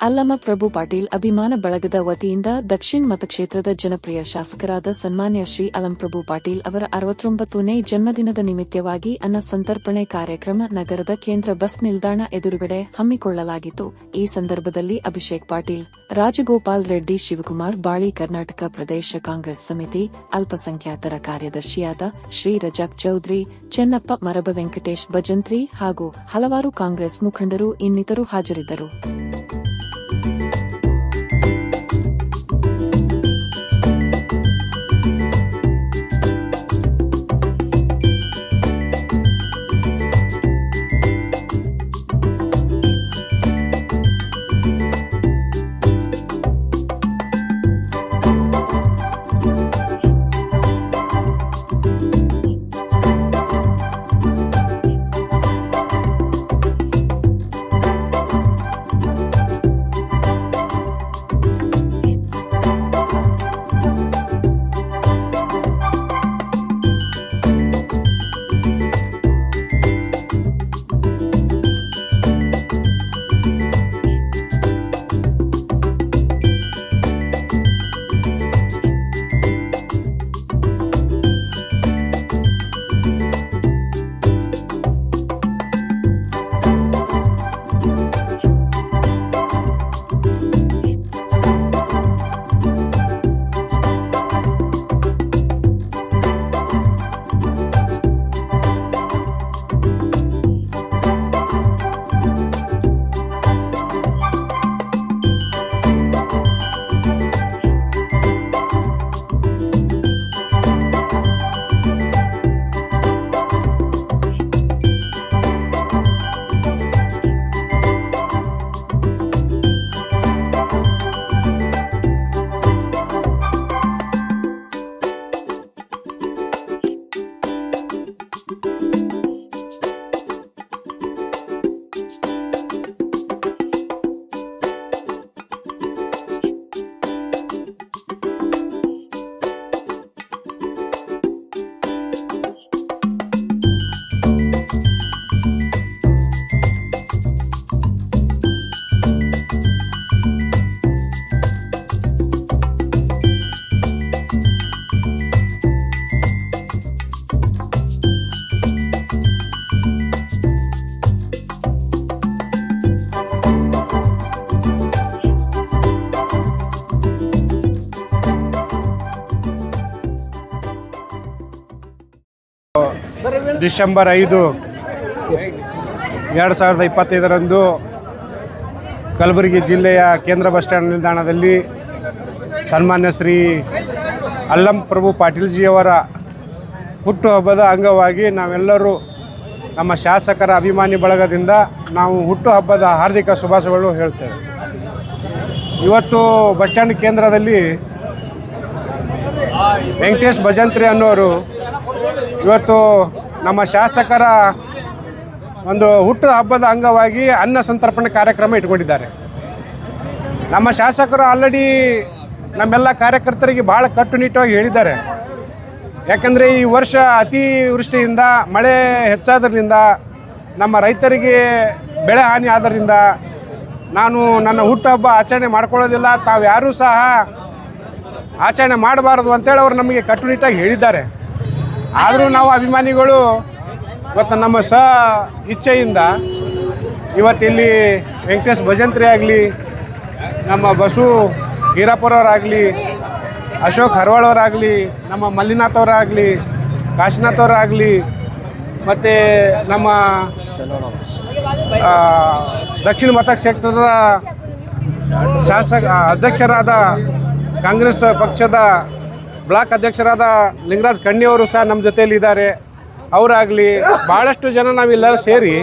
ಅಲ್ಲಮ ಪ್ರಭು ಪಾಟೀಲ್ ಅಭಿಮಾನ ಬಳಗದ ವತಿಯಿಂದ ದಕ್ಷಿಣ ಮತಕ್ಷೇತ್ರದ ಜನಪ್ರಿಯ ಶಾಸಕರಾದ ಸನ್ಮಾನ್ಯ ಶ್ರೀ ಅಲಂ ಪ್ರಭು ಪಾಟೀಲ್ ಅವರ ಅರವತ್ತೊಂಬತ್ತನೇ ಜನ್ಮದಿನದ ನಿಮಿತ್ತವಾಗಿ ಅನ್ನ ಸಂತರ್ಪಣೆ ಕಾರ್ಯಕ್ರಮ ನಗರದ ಕೇಂದ್ರ ಬಸ್ ನಿಲ್ದಾಣ ಎದುರುಗಡೆ ಹಮ್ಮಿಕೊಳ್ಳಲಾಗಿತ್ತು. ಈ ಸಂದರ್ಭದಲ್ಲಿ ಅಭಿಷೇಕ್ ಪಾಟೀಲ್, ರಾಜಗೋಪಾಲ್ ರೆಡ್ಡಿ, ಶಿವಕುಮಾರ್, ಬಾಳಿ ಕರ್ನಾಟಕ ಪ್ರದೇಶ ಕಾಂಗ್ರೆಸ್ ಸಮಿತಿ ಅಲ್ಪಸಂಖ್ಯಾತರ ಕಾರ್ಯದರ್ಶಿಯಾದ ಶ್ರೀ ರಜಾಕ್ ಚೌಧರಿ, ಚೆನ್ನಪ್ಪ ಮರಬ ವೆಂಕಟೇಶ್ ಭಜಂತ್ರಿ ಹಾಗೂ ಹಲವಾರು ಕಾಂಗ್ರೆಸ್ ಮುಖಂಡರು ಇನ್ನಿತರು ಹಾಜರಿದ್ದರು. ಡಿಸೆಂಬರ್ ಐದು ಎರಡು ಸಾವಿರದ ಇಪ್ಪತ್ತೈದರಂದು ಕಲಬುರಗಿ ಜಿಲ್ಲೆಯ ಕೇಂದ್ರ ಬಸ್ ಸ್ಟ್ಯಾಂಡ್ ನಿಲ್ದಾಣದಲ್ಲಿ ಸನ್ಮಾನ್ಯ ಶ್ರೀ ಅಲ್ಲಂ ಪ್ರಭು ಪಾಟೀಲ್ಜಿಯವರ ಹುಟ್ಟುಹಬ್ಬದ ಅಂಗವಾಗಿ ನಾವೆಲ್ಲರೂ ನಮ್ಮ ಶಾಸಕರ ಅಭಿಮಾನಿ ಬಳಗದಿಂದ ನಾವು ಹುಟ್ಟುಹಬ್ಬದ ಹಾರ್ದಿಕ ಶುಭಾಶಯಗಳು ಹೇಳ್ತೇವೆ. ಇವತ್ತು ಬಸ್ ಸ್ಟ್ಯಾಂಡ್ ಕೇಂದ್ರದಲ್ಲಿ ವೆಂಕಟೇಶ್ ಭಜಂತ್ರಿ ಅನ್ನೋರು ಇವತ್ತು ನಮ್ಮ ಶಾಸಕರ ಒಂದು ಹುಟ್ಟು ಹಬ್ಬದ ಅಂಗವಾಗಿ ಅನ್ನ ಸಂತರ್ಪಣೆ ಕಾರ್ಯಕ್ರಮ ಇಟ್ಕೊಂಡಿದ್ದಾರೆ. ನಮ್ಮ ಶಾಸಕರು ಆಲ್ರೆಡಿ ನಮ್ಮೆಲ್ಲ ಕಾರ್ಯಕರ್ತರಿಗೆ ಭಾಳ ಕಟ್ಟುನಿಟ್ಟಾಗಿ ಹೇಳಿದ್ದಾರೆ. ಯಾಕಂದರೆ ಈ ವರ್ಷ ಅತಿವೃಷ್ಟಿಯಿಂದ, ಮಳೆ ಹೆಚ್ಚಾದ್ರಿಂದ, ನಮ್ಮ ರೈತರಿಗೆ ಬೆಳೆ ಹಾನಿ ಆದ್ದರಿಂದ ನಾನು ನನ್ನ ಹುಟ್ಟುಹಬ್ಬ ಆಚರಣೆ ಮಾಡ್ಕೊಳ್ಳೋದಿಲ್ಲ ತಾವು ಯಾರೂ ಸಹ ಆಚರಣೆ ಮಾಡಬಾರ್ದು ಅಂತೇಳಿ ಅವರು ನಮಗೆ ಕಟ್ಟುನಿಟ್ಟಾಗಿ ಹೇಳಿದ್ದಾರೆ. ಆದರೂ ನಾವು ಅಭಿಮಾನಿಗಳು ಇವತ್ತು ನಮ್ಮ ಸ ಇಚ್ಛೆಯಿಂದ ಇವತ್ತಿಲ್ಲಿ ವೆಂಕಟೇಶ್ ಭಜಂತ್ರಿ ಆಗಲಿ, ನಮ್ಮ ಬಸು ಹೀರಾಪುರವರಾಗಲಿ ಅಶೋಕ್ ಹರವಾಳವರಾಗಲಿ ನಮ್ಮ ಮಲ್ಲಿನಾಥ್ ಅವರಾಗಲಿ, ಕಾಶಿನಾಥ್ ಅವರಾಗಲಿ, ಮತ್ತು ನಮ್ಮ ದಕ್ಷಿಣ ಮತಕ್ಷೇತ್ರದ ಶಾಸಕ, ಅಧ್ಯಕ್ಷರಾದ ಕಾಂಗ್ರೆಸ್ ಪಕ್ಷದ ಬ್ಲಾಕ್ ಅಧ್ಯಕ್ಷರಾದ ಲಿಂಗರಾಜ್ ಕಣ್ಣಿಯವರು ಸಹ ನಮ್ಮ ಜೊತೆಯಲ್ಲಿ ಇದ್ದಾರೆ ಅವರಾಗಲಿ ಭಾಳಷ್ಟು ಜನ ನಾವೆಲ್ಲರೂ ಸೇರಿ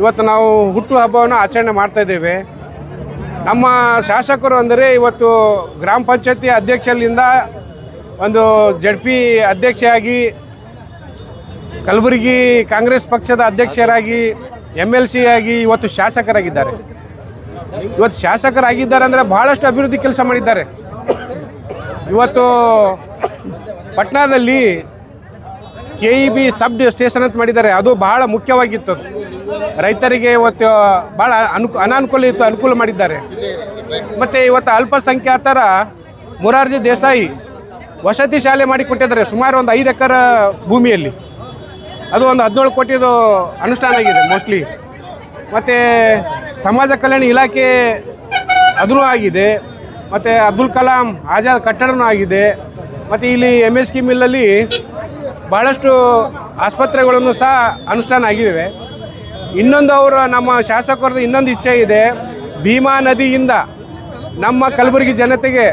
ಇವತ್ತು ನಾವು ಹುಟ್ಟು ಹಬ್ಬವನ್ನು ಆಚರಣೆ ಮಾಡ್ತಾ ಇದ್ದೇವೆ. ನಮ್ಮ ಶಾಸಕರು ಅಂದರೆ ಇವತ್ತು ಗ್ರಾಮ ಪಂಚಾಯತಿ ಅಧ್ಯಕ್ಷರಿಂದ ಒಂದು ಜಡ್ ಪಿ ಅಧ್ಯಕ್ಷೆಯಾಗಿ, ಕಲಬುರಗಿ ಕಾಂಗ್ರೆಸ್ ಪಕ್ಷದ ಅಧ್ಯಕ್ಷರಾಗಿ ಎಂ ಎಲ್ ಸಿ ಆಗಿ ಇವತ್ತು ಶಾಸಕರಾಗಿದ್ದಾರೆ. ಇವತ್ತು ಶಾಸಕರಾಗಿದ್ದಾರೆ ಅಂದರೆ ಭಾಳಷ್ಟು ಅಭಿವೃದ್ಧಿ ಕೆಲಸ ಮಾಡಿದ್ದಾರೆ. ಇವತ್ತು ಪಟ್ನಾದಲ್ಲಿ K E B sub station ಅಂತ ಮಾಡಿದ್ದಾರೆ. ಅದು ಬಹಳ ಮುಖ್ಯವಾಗಿತ್ತು. ರೈತರಿಗೆ ಇವತ್ತು ಭಾಳ ಅನುಕು ಅನಾನುಕೂಲ ಇತ್ತು ಅನುಕೂಲ ಮಾಡಿದ್ದಾರೆ. ಮತ್ತು ಇವತ್ತು ಅಲ್ಪಸಂಖ್ಯಾತರ ಮುರಾರ್ಜಿ ದೇಸಾಯಿ ವಸತಿ ಶಾಲೆ ಮಾಡಿಕೊಟ್ಟಿದ್ದಾರೆ. ಸುಮಾರು ಒಂದು ಐದು ಎಕರೆ ಭೂಮಿಯಲ್ಲಿ. ಅದು ಒಂದು ಹದಿನೇಳು ಕೋಟಿದು ಅನುಷ್ಠಾನ ಆಗಿದೆ ಮೋಸ್ಟ್ಲಿ ಮತ್ತು ಸಮಾಜ ಕಲ್ಯಾಣ ಇಲಾಖೆ ಅದೂ ಆಗಿದೆ. ಮತ್ತು ಅಬ್ದುಲ್ ಕಲಾಂ ಆಜಾದ್ ಕಟ್ಟಡನೂ ಆಗಿದೆ. ಮತ್ತು ಇಲ್ಲಿ ಎಂ ಎಸ್ ಕೆ ಮಿಲ್ಲಲ್ಲಿ ಭಾಳಷ್ಟು ಆಸ್ಪತ್ರೆಗಳನ್ನು ಸಹ ಅನುಷ್ಠಾನ ಆಗಿದ್ದಾವೆ ಇನ್ನೊಂದು ಅವರ ನಮ್ಮ ಶಾಸಕರದ್ದು ಇನ್ನೊಂದು ಇಚ್ಛೆ ಇದೆ. ಭೀಮಾ ನದಿಯಿಂದ ನಮ್ಮ ಕಲಬುರಗಿ ಜನತೆಗೆ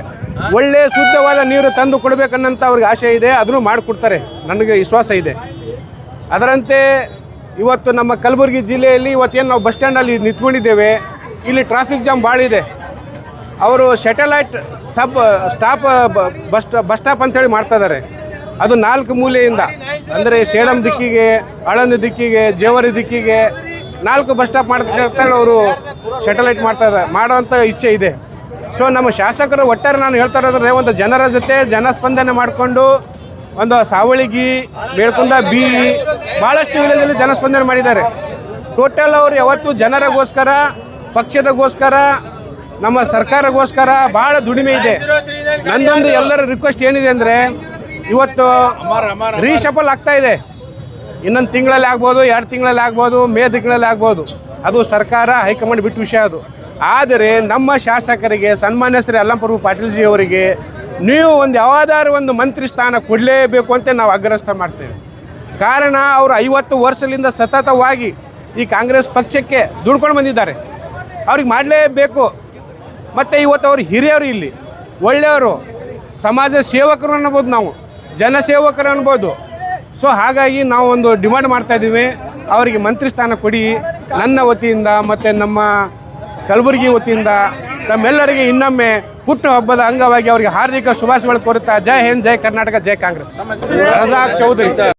ಒಳ್ಳೆ ಶುದ್ಧವಾದ ನೀರು ತಂದು ಕೊಡಬೇಕನ್ನಂತ ಅವ್ರಿಗೆ ಆಸೆ ಇದೆ. ಅದನ್ನು ಮಾಡಿಕೊಡ್ತಾರೆ. ನನಗೆ ವಿಶ್ವಾಸ ಇದೆ. ಅದರಂತೆ ಇವತ್ತು ನಮ್ಮ ಕಲಬುರಗಿ ಜಿಲ್ಲೆಯಲ್ಲಿ ಇವತ್ತೇನು ನಾವು ಬಸ್ ಸ್ಟ್ಯಾಂಡಲ್ಲಿ ನಿಂತ್ಕೊಂಡಿದ್ದೇವೆ. ಇಲ್ಲಿ ಟ್ರಾಫಿಕ್ ಜಾಮ್ ಭಾಳ ಇದೆ. ಅವರು satellite sub stop bus bus stop ಅಂತೇಳಿ ಮಾಡ್ತಾ ಇದ್ದಾರೆ. ಅದು ನಾಲ್ಕು ಮೂಲೆಯಿಂದ, ಅಂದರೆ ಸೇಡಂ ದಿಕ್ಕಿಗೆ ಆಳಂದ ದಿಕ್ಕಿಗೆ, ಜೇವರಿ ದಿಕ್ಕಿಗೆ ನಾಲ್ಕು ಬಸ್ ಸ್ಟಾಪ್ ಮಾಡ್ತೇಳಿ ಅವರು ಸ್ಯಾಟಲೈಟ್ ಮಾಡ್ತಾ ಇದ್ದಾರೆ. ಮಾಡೋವಂಥ ಇಚ್ಛೆ ಇದೆ. ಸೊ ನಮ್ಮ ಶಾಸಕರು ಒಟ್ಟಾರೆ ನಾನು ಹೇಳ್ತಾ ಇರೋದ್ರೆ ಒಂದು ಜನರ ಜೊತೆ ಜನಸ್ಪಂದನೆ ಮಾಡಿಕೊಂಡು ಒಂದು ಸಾವಳಿಗಿ ಬೇಳ್ಕೊಂಡ ಬಿ ಭಾಳಷ್ಟು ವಿಲೇಜಲ್ಲಿ ಜನಸ್ಪಂದನೆ ಮಾಡಿದ್ದಾರೆ. ಟೋಟಲ್ ಅವರು ಯಾವತ್ತು ಜನರಗೋಸ್ಕರ, ಪಕ್ಷದಗೋಸ್ಕರ ನಮ್ಮ ಸರ್ಕಾರಗೋಸ್ಕರ ಭಾಳ ದುಡಿಮೆ ಇದೆ. ನಂದೊಂದು ಎಲ್ಲರ ರಿಕ್ವೆಸ್ಟ್ ಏನಿದೆ ಅಂದರೆ, ಇವತ್ತು ರೀಶಫಲ್ ಆಗ್ತಾ ಇದೆ. ಇನ್ನೊಂದು ತಿಂಗಳಲ್ಲಿ ಆಗ್ಬೋದು, ಎರಡು ತಿಂಗಳಲ್ಲಿ ಆಗ್ಬೋದು, ಮೇ ತಿಂಗಳಲ್ಲಿ ಆಗ್ಬೋದು. ಅದು ಸರ್ಕಾರ, ಹೈಕಮಾಂಡ್ ಬಿಟ್ಟು ವಿಷಯ ಅದು. ಆದರೆ ನಮ್ಮ ಶಾಸಕರಿಗೆ, ಸನ್ಮಾನ್ಯ ಶ್ರೀ ಅಲ್ಲಂಪ್ರಭು ಪಾಟೀಲ್ಜಿ ಅವರಿಗೆ ನೀವು ಒಂದು ಯಾವ್ದಾದ್ರು ಒಂದು ಮಂತ್ರಿ ಸ್ಥಾನ ಕೊಡಲೇಬೇಕು ಅಂತ ನಾವು ಅಗ್ರಸ್ಥ ಮಾಡ್ತೇವೆ. ಕಾರಣ ಅವರು ಐವತ್ತು ವರ್ಷದಿಂದ ಸತತವಾಗಿ ಈ ಕಾಂಗ್ರೆಸ್ ಪಕ್ಷಕ್ಕೆ ದುಡ್ಕೊಂಡು ಬಂದಿದ್ದಾರೆ. ಅವ್ರಿಗೆ ಮಾಡಲೇಬೇಕು. ಮತ್ತು ಇವತ್ತು ಅವ್ರು ಹಿರಿಯವರು ಇಲ್ಲಿ. ಒಳ್ಳೆಯವರು. ಸಮಾಜ ಸೇವಕರು ಅನ್ಬೋದು ನಾವು. ಜನಸೇವಕರು ಅನ್ಬೋದು ಸೊ ಹಾಗಾಗಿ ನಾವು ಒಂದು ಡಿಮಾಂಡ್ ಮಾಡ್ತಾ ಇದ್ದೀವಿ. ಅವರಿಗೆ ಮಂತ್ರಿ ಸ್ಥಾನ ಕೊಡಿ. ನನ್ನ ವತಿಯಿಂದ ಮತ್ತು ನಮ್ಮ ಕಲಬುರಗಿ ವತಿಯಿಂದ ತಮ್ಮೆಲ್ಲರಿಗೆ ಇನ್ನೊಮ್ಮೆ ಹುಟ್ಟು ಹಬ್ಬದ ಅಂಗವಾಗಿ ಅವರಿಗೆ ಹಾರ್ದಿಕ ಶುಭಾಶಯಗಳು ಕೋರುತ್ತಾ ಜೈ ಹಿಂದ್ ಜೈ ಕರ್ನಾಟಕ ಜೈ ಕಾಂಗ್ರೆಸ್. ರಜಾಕ್ ಚೌಧರಿ.